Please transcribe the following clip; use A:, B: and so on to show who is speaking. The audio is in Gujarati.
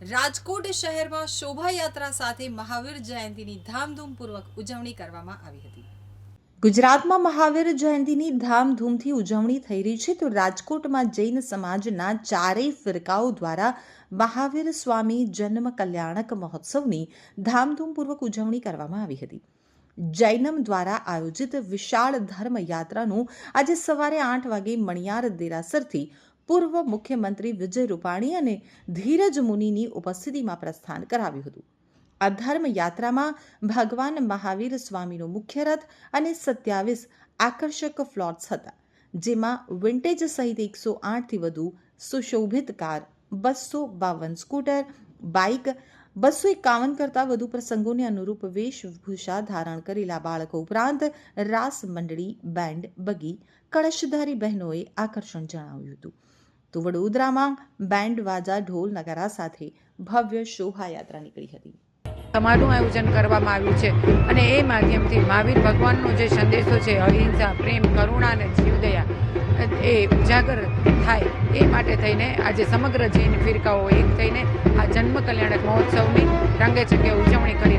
A: રાજકોટ શહેરમાં શોભાયાત્રા સાથે મહાવીર જયંતીની ધામધૂમપૂર્વક ઉજવણી કરવામાં આવી હતી. ગુજરાતમાં મહાવીર જયંતીની ધામધૂમથી ઉજવણી થઈ રહી છે તો રાજકોટમાં જૈન સમાજના ચારેય ફિરકાઓ દ્વારા મહાવીર સ્વામી જન્મ કલ્યાણક મહોત્સવની ધામધૂમપૂર્વક ઉજવણી કરવામાં આવી હતી. જૈનમ દ્વારા આયોજિત વિશાળ ધર્મ યાત્રાનું આજે સવારે આઠ વાગે મણિયાર દેરાસરથી પૂર્વ મુખ્યમંત્રી વિજય રૂપાણી અને ધીરજ મુનિની ઉપસ્થિતિમાં પ્રસ્થાન કરાવ્યું હતું. આ ધર્મ યાત્રામાં ભગવાન મહાવીર સ્વામીનો મુખ્ય રથ અને સત્યાવીસ આકર્ષક ફ્લોટ્સ હતા, જેમાં વિન્ટેજ સહિત એકસો આઠથી વધુ સુશોભિત કાર બસો બાવન સ્કૂટર, બાઇક, બસો એકાવન કરતાં વધુ પ્રસંગોને અનુરૂપ વેશભૂષા ધારણ કરેલા બાળકો ઉપરાંત રાસ મંડળી, બેન્ડ, બગી, કળશધારી બહેનોએ આકર્ષણ જણાવ્યું હતું. તો વડોદરામાં બેન્ડ વાજા ઢોલ નગારા સાથે ભવ્ય શોભાયાત્રા નીકળી હતી.
B: તમારું આયોજન કરવામાં આવ્યું છે અને એ માધ્યમથી મહાવીર ભગવાનનો જે સંદેશો છે, અહિંસા, પ્રેમ, કરુણા અને જીવદયા, એ ઉજાગર થાય એ માટે થઈને આજે સમગ્ર જૈન ફિરકાઓ એક થઈને આ જન્મ કલ્યાણક મહોત્સવની રંગે ચંગે ઉજવણી કરી